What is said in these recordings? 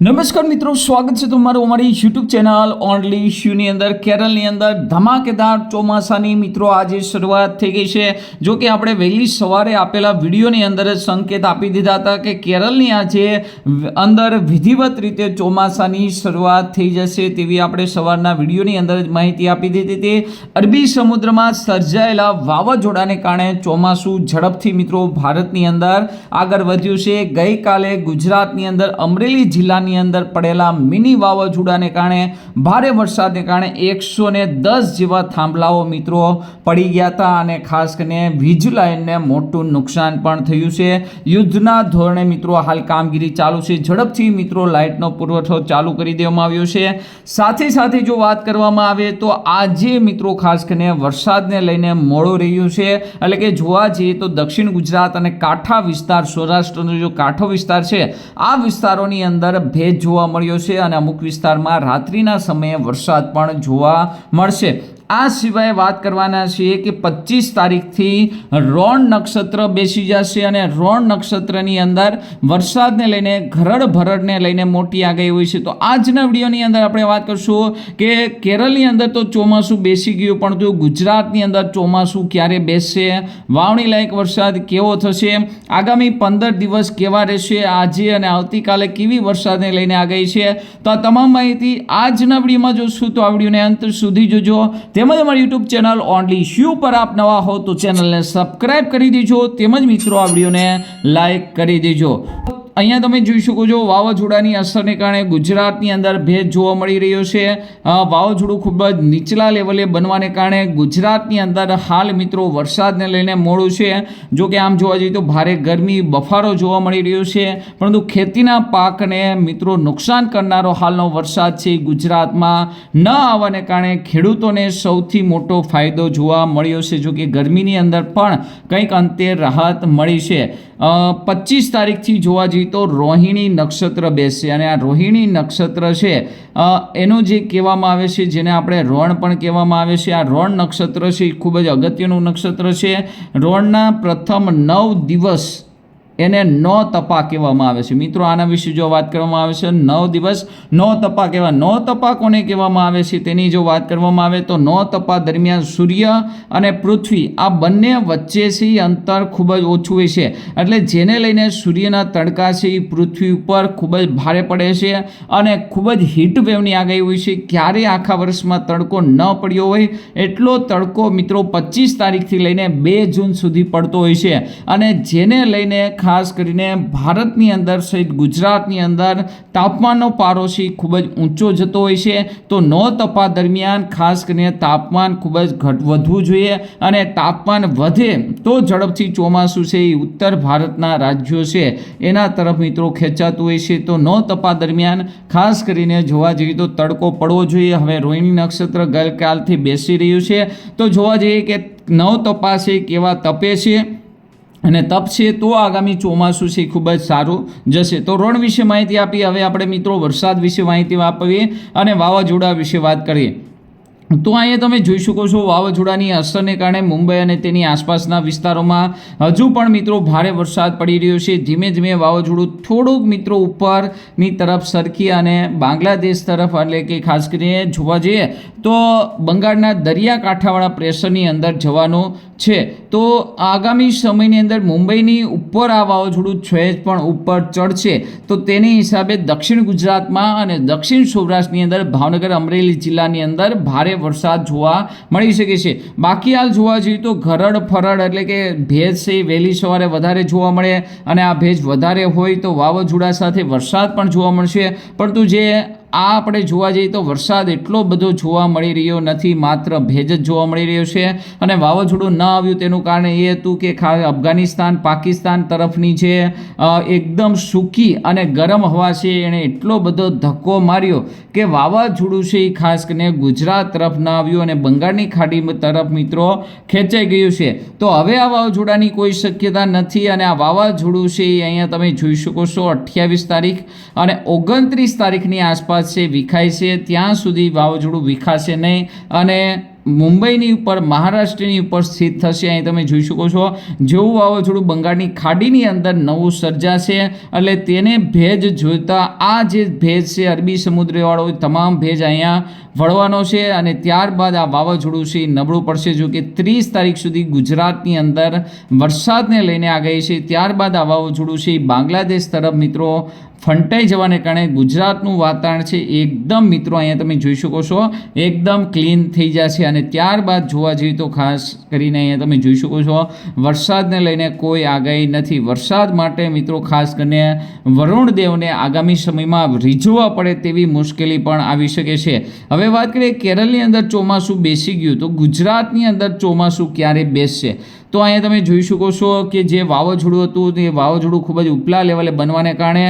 નમસ્કાર મિત્રો, સ્વાગત છે તમારું અમારી યુટ્યુબ ચેનલ ઓનલી ઇશ્યુની અંદર કેરળની અંદર ધમાકેદાર ચોમાસાની મિત્રો, આજે શરૂઆત થઈ ગઈ છે. જો કે આપણે વહેલી સવારે આપેલા વિડીયોની અંદર જ સંકેત આપી દીધા હતા કે કેરળની આજે અંદર વિધિવત રીતે ચોમાસાની શરૂઆત થઈ જશે તેવી આપણે સવારના વિડીયોની અંદર જ માહિતી આપી દીધી હતી. અરબી સમુદ્રમાં સર્જાયેલા વાવાઝોડાને કારણે ચોમાસું ઝડપથી મિત્રો ભારતની અંદર આગળ વધ્યું છે. ગઈકાલે ગુજરાતની અંદર અમરેલી જિલ્લાની અંદર પડેલા મિની વાવાઝોડાને કારણે ભારે વરસાદને કારણે એકસો ને દસ જેવા થાંભલાઓ મિત્રો પડી ગયા હતા અને ખાસ કરીને વીજ લાઇનને મોટું નુકસાન પણ થયું છે. યુદ્ધના ધોરણે મિત્રો હાલ કામગીરી ચાલુ છે. ઝડપથી મિત્રો લાઇટનો પુરવઠો ચાલુ કરી દેવામાં આવ્યો છે. સાથે સાથે જો વાત કરવામાં આવે તો આજે મિત્રો ખાસ કરીને વરસાદને લઈને મોડો રહ્યું છે. એટલે કે જોવા જઈએ તો દક્ષિણ ગુજરાત અને કાંઠા વિસ્તાર, સૌરાષ્ટ્રનો જો કાંઠો વિસ્તાર છે, આ વિસ્તારોની અંદર ભેજ જોવા મળ્યો છે અને અમુક વિસ્તારમાં રાત્રિના સમયે વરસાદ પણ જોવા મળશે. આ સિવાય વાત કરવાના છીએ કે પચીસ તારીખથી રોણ નક્ષત્ર બેસી જશે અને રોણ નક્ષત્રની અંદર વરસાદને લઈને ઘરડ ભરડને લઈને મોટી આગાહી હોય છે. તો આજના વિડીયોની અંદર આપણે વાત કરશું કે કેરળની અંદર તો ચોમાસું બેસી ગયું પણ તો ગુજરાતની અંદર ચોમાસું ક્યારે બેસશે? વાવણી લાયક વરસાદ કેવો થશે? આગામી પંદર દિવસ કેવા રહેશે? આજે અને આવતીકાલે કેવી વરસાદને લઈને આગાહી છે? તો આ તમામ માહિતી આજના વિડીયોમાં જોશું. તો આ વિડીયોને અંત સુધી જોજો. તેમજ અમારી યુટ્યુબ ચેનલ ઓનલી શ્યુ પર આપ નવા હો તો ચેનલને સબસ્ક્રાઈબ કરી દેજો. તેમજ મિત્રો, આ વિડીયોને લાઈક કરી દેજો. અહીંયા તમે જોઈ શકો છો, વાવાઝોડાની અસરને કારણે ગુજરાતની અંદર ભેજ જોવા મળી રહ્યો છે. વાવાઝોડું ખૂબ જ નીચલા લેવલે બનવાને કારણે ગુજરાતની અંદર હાલ મિત્રો વરસાદને લઈને મોડું છે. જો કે આમ જોવા જઈએ તો ભારે ગરમી, બફારો જોવા મળી રહ્યો છે. પરંતુ ખેતીના પાકને મિત્રો નુકસાન કરનારો હાલનો વરસાદ છે ગુજરાતમાં. ન આવવાને કારણે ખેડૂતોને સૌથી મોટો ફાયદો જોવા મળ્યો છે. જો કે ગરમીની અંદર પણ કંઈક અંતે રાહત મળી છે. પચીસ તારીખથી જોવા જઈએ તો રોહિણી નક્ષત્ર બેસશે અને આ રોહિણી નક્ષત્ર છે એનું જે કહેવામાં આવે છે, જેને આપણે રોણ પણ કહેવામાં આવે છે, આ રોણ નક્ષત્ર છે એ ખૂબ જ અગત્યનું નક્ષત્ર છે. રોણના પ્રથમ નવ દિવસ એને નો તપા કહેવામાં આવે છે. મિત્રો, આના વિશે જો વાત કરવામાં આવે છે, નવ દિવસ નો તપા કહેવા, નો તપા કોને કહેવામાં આવે છે? તેની જો વાત કરવામાં આવે તો નો તપા દરમિયાન સૂર્ય અને પૃથ્વી, આ બંને વચ્ચેથી અંતર ખૂબ જ ઓછું હોય છે. એટલે જેને લઈને સૂર્યના તડકા છે, એ પૃથ્વી ઉપર ખૂબ જ ભારે પડે છે અને ખૂબ જ હીટ વેવની આગાહી હોય છે. ક્યારે આખા વર્ષમાં તડકો ન પડ્યો હોય, એટલો તડકો મિત્રો પચીસ તારીખથી લઈને બે જૂન સુધી પડતો હોય છે. અને જેને લઈને ખાસ કરીને ભારતની અંદર સહિત ગુજરાતની અંદર તાપમાનનો પારો ખૂબ જ ઊંચો જતો હોય છે. તો નો તપા દરમિયાન ખાસ કરીને તાપમાન ખૂબ જ ઘટ વધવું જોઈએ અને તાપમાન વધે તો ઝડપથી ચોમાસું છે એ ઉત્તર ભારતના રાજ્યો છે. એના તરફ મિત્રો ખેંચાતું હોય છે. તો નો તપા દરમિયાન ખાસ કરીને જોવા જઈએ તો તડકો પડવો જોઈએ. હવે રોહિણી નક્ષત્ર ગઈકાલથી બેસી રહ્યું છે. તો જોવા જઈએ કે નવ તપા છે કેવા તપે છે. અને તપ છે તો આગામી ચોમાસું છે ખૂબ જ સારું જશે. તો રણ વિશે માહિતી આપી. હવે આપણે મિત્રો વરસાદ વિશે માહિતી આપીએ અને વાવાઝોડા વિશે વાત કરીએ. તો અહીંયા તમે જોઈ શકો છો, વાવાઝોડાની અસરને કારણે મુંબઈ અને તેની આસપાસના વિસ્તારોમાં હજુ પણ મિત્રો ભારે વરસાદ પડી રહ્યો છે. ધીમે ધીમે વાવાઝોડું થોડુંક મિત્રો ઉપરની તરફ સરકી અને બાંગ્લાદેશ તરફ, એટલે કે ખાસ કરીને જોવા જઈએ તો બંગાળના દરિયાકાંઠાવાળા પ્રેશરની અંદર જવાનું છે. તો આગામી સમયની અંદર મુંબઈની ઉપર આ વાવાઝોડું છે જ પણ ઉપર ચડશે. તો તેની હિસાબે દક્ષિણ ગુજરાતમાં અને દક્ષિણ સૌરાષ્ટ્રની અંદર ભાવનગર અમરેલી જિલ્લાની અંદર ભારે વરસાદ જોવા મળી શકે છે. બાકી હાલ જોવા જઈએ તો ઘરડ ફરડ એટલે કે ભેજ છે એ વહેલી સવારે વધારે જોવા મળે અને આ ભેજ વધારે હોય તો વાવાઝોડા સાથે વરસાદ પણ જોવા મળશે. પરંતુ જે આ આપણે જોવા જઈએ તો વરસાદ એટલો બધો જોવા મળી રહ્યો નથી, માત્ર ભેજ જ જોવા મળી રહ્યો છે. અને વાવાઝોડું ન આવ્યું તેનું કારણ એ હતું કે અફઘાનિસ્તાન, પાકિસ્તાન તરફની જે એકદમ સૂકી અને ગરમ હવા છે, એણે એટલો બધો ધક્કો માર્યો કે વાવાઝોડું છે એ ખાસ કરીને ગુજરાત તરફ ન આવ્યું અને બંગાળની ખાડી તરફ મિત્રો ખેંચાઈ ગયું છે. તો હવે આ વાવાઝોડાની કોઈ શક્યતા નથી અને આ વાવાઝોડું છે એ અહીંયા તમે જોઈ શકો છો અઠ્યાવીસ તારીખ અને ઓગણત્રીસ તારીખની આસપાસ છે, વિખાય છે, ત્યાં સુધી વાવાઝોડું વિખાશે નહીં અને મુંબઈની ઉપર, મહારાષ્ટ્રની ઉપર સ્થિત થશે. અહીં તમે જોઈ શકો છો, જેવું વાવાઝોડું બંગાળની ખાડીની અંદર નવું સર્જાશે એટલે તેને ભેજ જોતા આ જે ભેજ છે, અરબી સમુદ્રવાળો તમામ ભેજ અહીંયા વળવાનો છે અને ત્યારબાદ આ વાવાઝોડું છે નબળું પડશે. જો કે ત્રીસ તારીખ સુધી ગુજરાતની અંદર વરસાદને લઈને આગાહી છે. ત્યારબાદ આ વાવાઝોડું છે બાંગ્લાદેશ તરફ મિત્રો ફંટાઈ જવાને કારણે ગુજરાતનું વાતાવરણ છે એકદમ મિત્રો અહીંયા તમે જોઈ શકો છો, એકદમ ક્લીન થઈ જશે અને ત્યારબાદ જોવા જઈએ તો ખાસ કરીને અહીંયા તમે જોઈ શકો છો, વરસાદને લઈને કોઈ આગાહી નથી. વરસાદ માટે મિત્રો ખાસ કરીને વરુણ દેવને આગામી સમયમાં રીઝવવા પડે તેવી મુશ્કેલી પણ આવી શકે છે. હવે વાત કરીએ કેરળની અંદર ચોમાસું બેસી ગયું તો ગુજરાતની અંદર ચોમાસું ક્યારે બેસશે? તો અહીંયા તમે જોઈ શકો છો કે જે વાવાઝોડું હતું, તે વાવાઝોડું ખૂબ જ ઉપલા લેવલે બનવાને કારણે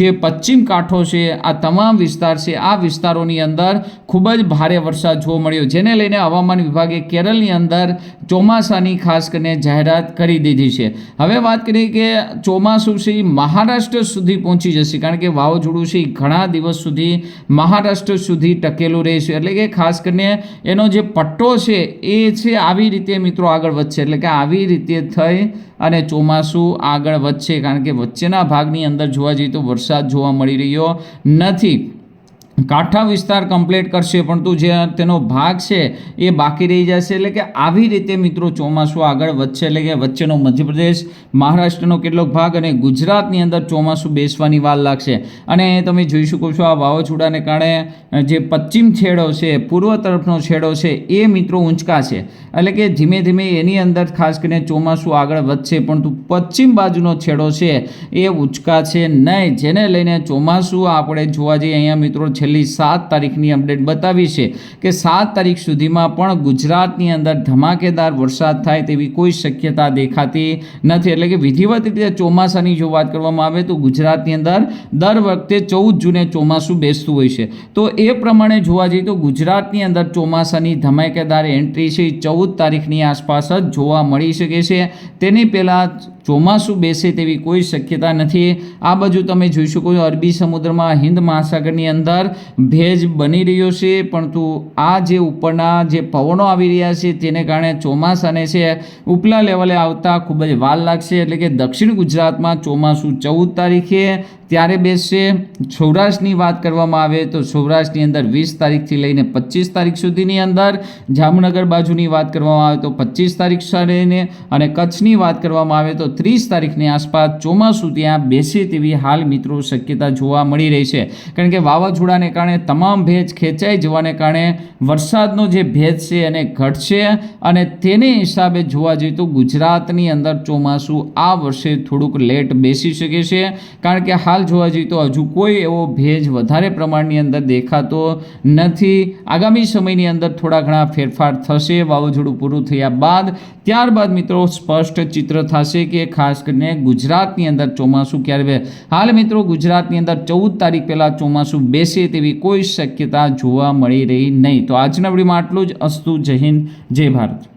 જે પશ્ચિમ કાંઠો છે, આ તમામ વિસ્તાર છે, આ વિસ્તારોની અંદર ખૂબ જ ભારે વરસાદ જોવા મળ્યો, જેને લઈને હવામાન વિભાગે કેરળની અંદર ચોમાસાની ખાસ કરીને જાહેરાત કરી દીધી છે. હવે વાત કરીએ કે ચોમાસું છે મહારાષ્ટ્ર સુધી પહોંચી જશે, કારણ કે વાવાઝોડું છે ઘણા દિવસ સુધી મહારાષ્ટ્ર સુધી ટકેલું રહેશે. એટલે કે ખાસ કરીને એનો જે પટ્ટો છે, એ છે આવી રીતે મિત્રો આગળ વધશે. એટલે કે આવી રીતે થઈ અને ચોમાસું આગળ વધશે. કારણ કે વચ્ચેના ભાગની અંદર જોવા જઈએ તો વરસાદ જોવા મળી રહ્યો નથી. કાંઠા વિસ્તાર કમ્પ્લીટ કરશે પરંતુ જે તેનો ભાગ છે એ બાકી રહી જશે. એટલે કે આવી રીતે મિત્રો ચોમાસું આગળ વધશે. એટલે કે વચ્ચેનો મધ્યપ્રદેશ, મહારાષ્ટ્રનો કેટલોક ભાગ અને ગુજરાતની અંદર ચોમાસું બેસવાની વાર લાગશે. અને તમે જોઈ શકો છો આ વાવાઝોડાને કારણે જે પશ્ચિમ છેડો છે, પૂર્વ તરફનો છેડો છે, એ મિત્રો ઊંચકા છે. એટલે કે ધીમે ધીમે એની અંદર ખાસ કરીને ચોમાસું આગળ વધશે પરંતુ પશ્ચિમ બાજુનો છેડો છે એ ઊંચકા છે નહીં. જેને લઈને ચોમાસું આપણે જોવા જઈએ, અહીંયા મિત્રો છેલ્લી સાત તારીખની અપડેટ બતાવી છે કે સાત તારીખ સુધીમાં પણ ગુજરાતની અંદર ધમાકેદાર વરસાદ થાય તેવી કોઈ શક્યતા દેખાતી નથી. એટલે કે વિધિવત રીતે ચોમાસાની જો વાત કરવામાં આવે તો ગુજરાતની અંદર દર વખતે ચૌદ જૂને ચોમાસું બેસતું હોય છે. તો એ પ્રમાણે જોવા જઈએ તો ગુજરાતની અંદર ચોમાસાની ધમાકેદાર એન્ટ્રી છે ચૌદ તારીખની આસપાસ જ જોવા મળી શકે છે. તેની પહેલાં ચોમાસું બેસે તેવી કોઈ શક્યતા નથી. આ બાજુ તમે જોઈ શકો છો, અરબી સમુદ્રમાં હિન્દ મહાસાગરની અંદર ભેજ બની રહ્યો છે, પરંતુ આ જે ઉપરના જે પવનો આવી રહ્યા છે, તેને કારણે ચોમાસાને છે, ઉપલા લેવલે આવતા ખૂબ જ વાલ લાગશે. એટલે કે દક્ષિણ ગુજરાતમાં ચોમાસું ચૌદ તારીખે ત્યારે બેસશે સૌરાષ્ટ્રની વાત કરવામાં આવે તો સૌરાષ્ટ્રની અંદર વીસ તારીખથી લઈને પચીસ તારીખ સુધીની અંદર જામનગર બાજુની વાત કરવામાં આવે તો પચીસ તારીખ સુધીને અને કચ્છની વાત કરવામાં આવે તો ત્રીસ તારીખની આસપાસ ચોમાસું ત્યાં બેસે તેવી હાલ મિત્રો શક્યતા જોવા મળી રહી છે. કારણ કે વાવાઝોડાને કારણે તમામ ભેજ ખેંચાઈ જવાને કારણે વરસાદનો જે ભેજ છે એને ઘટશે અને તેને હિસાબે જોવા જઈએ તો ગુજરાતની અંદર ચોમાસું આ વર્ષે થોડુંક લેટ બેસી શકે છે. કારણ કે હાલ જોવા જઈએ તો હજુ કોઈ એવો ભેજ વધારે પ્રમાણની અંદર દેખાતો નથી. આગામી સમયની અંદર થોડા ઘણા ફેરફાર થશે, વાવાઝોડું પૂરું થયા બાદ. ત્યારબાદ મિત્રો સ્પષ્ટ ચિત્ર થશે કે ખાસ કરીને ગુજરાતની અંદર ચોમાસું ક્યારે હાલ મિત્રો ગુજરાતની અંદર ચૌદ તારીખ પહેલાં ચોમાસું બેસે તેવી કોઈ શક્યતા જોવા મળી રહી નહીં. તો આજના વિડીયોમાં આટલું જ. અસ્તુ, જય હિન્દ, જય ભારત.